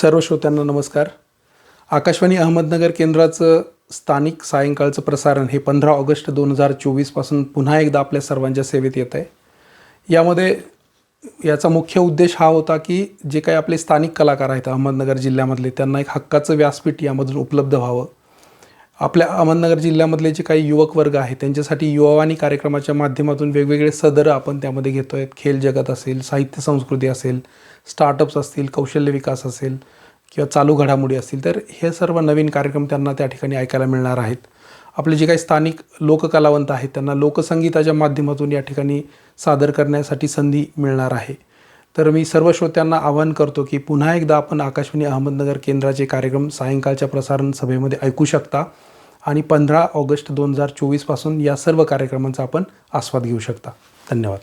सर्व श्रोत्यांना नमस्कार. आकाशवाणी अहमदनगर केंद्राचं स्थानिक सायंकाळचं प्रसारण हे पंधरा ऑगस्ट दोन हजार चोवीसपासून पुन्हा एकदा आपल्या सर्वांच्या सेवेत येत आहे. यामध्ये याचा मुख्य उद्देश हा होता की जे काही आपले स्थानिक कलाकार आहेत अहमदनगर जिल्ह्यामधले त्यांना एक हक्काचं व्यासपीठ यामधून उपलब्ध व्हावं. आपल्या अहमदनगर जिल्ह्यामधले जे काही युवक वर्ग आहे त्यांच्यासाठी युवावाणी कार्यक्रमाच्या माध्यमातून वेगवेगळे सदरं आपण त्यामध्ये घेतो आहेत खेल जगत असेल साहित्य संस्कृती असेल स्टार्टअप्स असतील कौशल्य विकास असेल किंवा चालू घडामोडी असतील तर हे सर्व नवीन कार्यक्रम त्यांना त्या ठिकाणी ऐकायला मिळणार आहेत. आपले जे काही स्थानिक लोककलावंत आहेत त्यांना लोकसंगीताच्या माध्यमातून या ठिकाणी सादर करण्यासाठी संधी मिळणार आहे. तर मी सर्व श्रोत्यांना आवाहन करतो की पुन्हा एकदा आपण आकाशवाणी अहमदनगर केंद्राचे कार्यक्रम सायंकाळच्या प्रसारण सभेमध्ये ऐकू शकता. आणि पंधरा ऑगस्ट दोन हजार चोवीसपासून या सर्व कार्यक्रमांचा आपण आस्वाद घेऊ शकता. धन्यवाद.